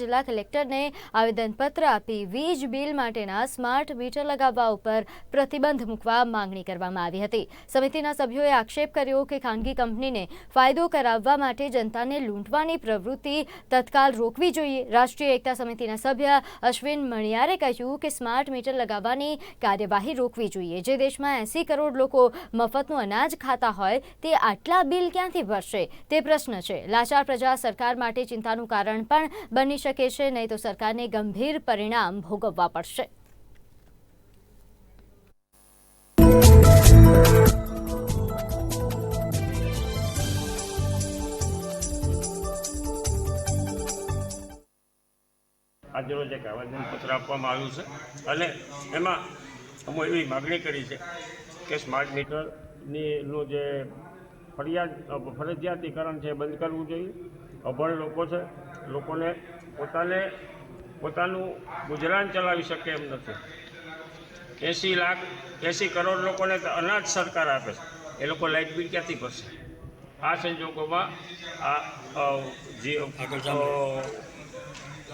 જિલ્લા કલેક્ટરને આવેદનપત્ર આપી વીજ બિલ માટેના સ્માર્ટ મીટર લગાવવા ઉપર પ્રતિબંધ મૂકવા માંગણી કરવામાં આવી હતી. સમિતિના સભ્યોએ આક્ષેપ કર્યો કે ખાનગી કંપનીને ફાયદો કરાવવા માટે જનતાને લૂંટવાની પ્રવૃત્તિ તત્કાલ રોકવી જોઈએ. રાષ્ટ્રીય એકતા સમિતિના સભ્ય અશ્વિન મણિયારે કહ્યું કે સ્માર્ટ મીટર લગાવવાની કાર્યવાહી રોકવી જોઈએ. જે દેશમાં એંસી કરોડ લોકો મફતનું અનાજ ખાતા હોય તે આટલા બિલ ક્યાંથી ભરશે? તે પ્રશ્ન છે. લાચાર પ્રજા સરકાર માટે ચિંતાનું કારણ પણ બની શકે છે, નહીં તો સરકારને ગંભીર પરિણામ ભોગવવા પડશે. આજરોજ એક આવેદનપત્ર આપવામાં આવ્યું છે, અને એમાં અમે એવી માગણી કરી છે કે સ્માર્ટ મીટરની નું જે ફરિયાદ, ફરજિયાતીકરણ છે બંધ કરવું જોઈએ. અભણ લોકો છે લોકોને પોતાને પોતાનું ગુજરાન ચલાવી શકે એમ નથી. એંસી લાખ એંસી કરોડ લોકોને તો અનાજ સરકાર આપે છે. એ લોકો લાઇટ બિલ ક્યાંથી ભરશે? આ સંજોગોમાં આ જે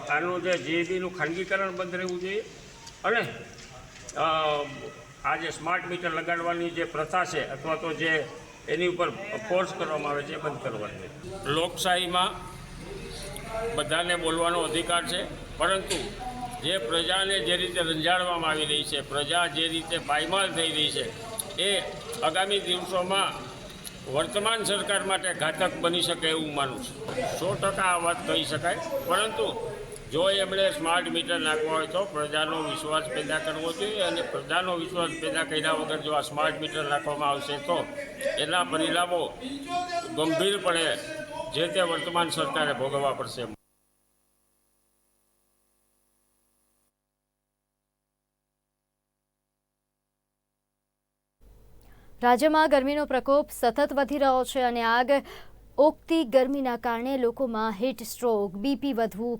આનું જે જીએબીનું ખાનગીકરણ બંધ રહેવું જોઈએ. અને આ જે સ્માર્ટ મીટર લગાડવાની જે પ્રથા છે અથવા તો જે એની ઉપર ફોર્સ કરવામાં આવે છે, એ બંધ કરવાની. લોકશાહીમાં બધાને બોલવાનો અધિકાર છે, પરંતુ જે પ્રજાને જે રીતે રંજાડવામાં આવી રહી છે, પ્રજા જે રીતે પાયમાલ થઈ રહી છે, એ આગામી દિવસોમાં વર્તમાન સરકાર માટે ઘાતક બની શકે એવું માનું છું. સો ટકા આ વાત કહી શકાય, પરંતુ જો એમણે સ્માર્ટ મીટર નાખવા હોય તો પ્રજાનો વિશ્વાસ પેદા કરવો જોઈએ અને પ્રજાનો વિશ્વાસ પેદા કર્યા વગર જો આ સ્માર્ટ મીટર નાખવામાં આવશે તો એના પરિણામો ગંભીરપણે જે તે વર્તમાન સરકારે ભોગવવા પડશે. રાજ્યમાં ગરમીનો પ્રકોપ સતત વધી રહ્યો છે અને આગ ઓગતી ગરમીના કારણે લોકોમાં હીટ સ્ટ્રોક બીપી વધવું